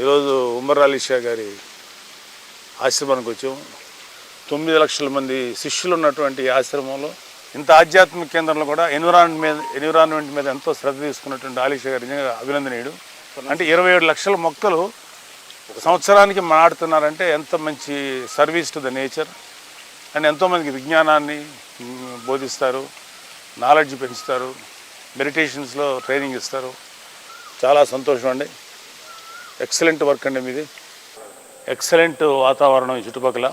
ఈరోజు ఉమర్ అలీ షా గారి ఆశ్రమానికి వచ్చాం తొమ్మిది లక్షల మంది శిష్యులు ఉన్నటువంటి ఈ ఆశ్రమంలో ఇంత ఆధ్యాత్మిక కేంద్రంలో కూడా ఎన్విరాన్మెంట్ మీద ఎన్విరాన్మెంట్ మీద ఎంతో శ్రద్ధ తీసుకున్నటువంటి ఆలీషా గారు నిజంగా అభినందనీయుడు. అంటే ఇరవై ఏడు లక్షల మొక్కలు ఒక సంవత్సరానికి నాటుతున్నారంటే ఎంత మంచి service to the nature. And ఎంతోమందికి విజ్ఞానాన్ని బోధిస్తారు నాలెడ్జ్ పెంచుతారు మెడిటేషన్స్లో ట్రైనింగ్ ఇస్తారు. చాలా సంతోషం అండి. ఎక్సలెంట్ వర్క్ అండి మీది. ఎక్సలెంట్ వాతావరణం ఈ చుట్టుపక్కల.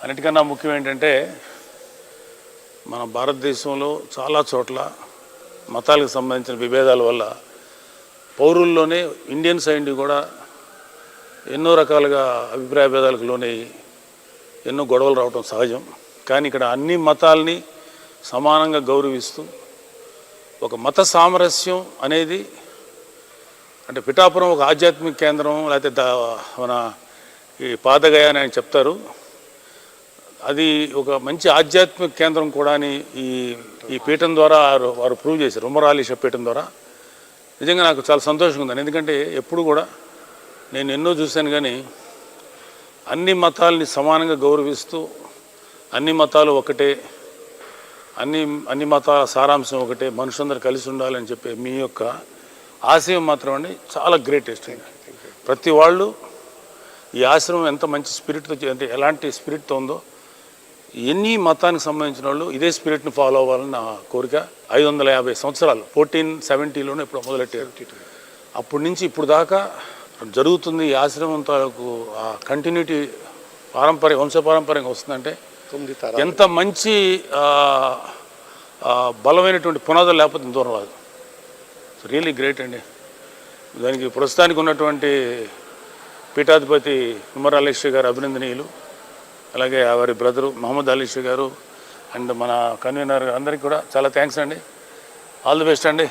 అన్నిటికన్నా ముఖ్యం ఏంటంటే మన భారతదేశంలో చాలా చోట్ల మతాలకు సంబంధించిన విభేదాల వల్ల పౌరుల్లోనే ఇండియన్ సైడ్ కూడా ఎన్నో రకాలుగా అభిప్రాయ భేదాలకు లోనై ఎన్నో గొడవలు రావటం సహజం. కానీ ఇక్కడ అన్ని మతాల్ని సమానంగా గౌరవిస్తూ ఒక మత సామరస్యం అనేది అంటే పిఠాపురం ఒక ఆధ్యాత్మిక కేంద్రం లేకపోతే మన ఈ పాదగయ అని ఆయన చెప్తారు. అది ఒక మంచి ఆధ్యాత్మిక కేంద్రం కూడా అని ఈ ఈ పీఠం ద్వారా వారు- వారు ప్రూవ్ చేశారు. ఉమరాలీష పీఠం ద్వారా. నిజంగా నాకు చాలా సంతోషంగా ఉందండి. ఎందుకంటే ఎప్పుడు కూడా నేను ఎన్నో చూశాను కానీ అన్ని మతాల్ని సమానంగా గౌరవిస్తూ అన్ని మతాలు ఒకటే అన్ని అన్ని మతాల సారాంశం ఒకటే మనుషులందరూ కలిసి ఉండాలని చెప్పే మీ యొక్క ఆశయం మాత్రం అండి చాలా గ్రేటెస్ట్ ప్రతి వాళ్ళు ఈ ఆశ్రమం ఎంత మంచి స్పిరిట్తో అంటే ఎలాంటి స్పిరిట్తో ఉందో ఎన్ని మతానికి సంబంధించిన వాళ్ళు ఇదే స్పిరిట్ని ఫాలో అవ్వాలని నా కోరిక. ఐదు వందల యాభై సంవత్సరాలు ఫోర్టీన్ సెవెంటీలోనే ఇప్పుడు మొదలెట్టారు. అప్పటి నుంచి ఇప్పుడు దాకా జరుగుతుంది ఈ ఆశ్రమం తాలూకు ఆ కంటిన్యూటీ పారంపర్య వంశపారంపర్యంగా వస్తుందంటే ఎంత మంచి బలమైనటువంటి పునాదులు లేకపోతే దూరం రాదు. రియలీ గ్రేట్ అండి. దానికి ప్రస్తుతానికి ఉన్నటువంటి పీఠాధిపతి ఉమర్ అలీష్ గారు అభినందనీయులు. అలాగే వారి బ్రదరు మహమ్మద్ అలీష్ గారు అండ్ మన కన్వీనర్ అందరికీ కూడా చాలా థ్యాంక్స్ అండి. ఆల్ ది బెస్ట్ అండి.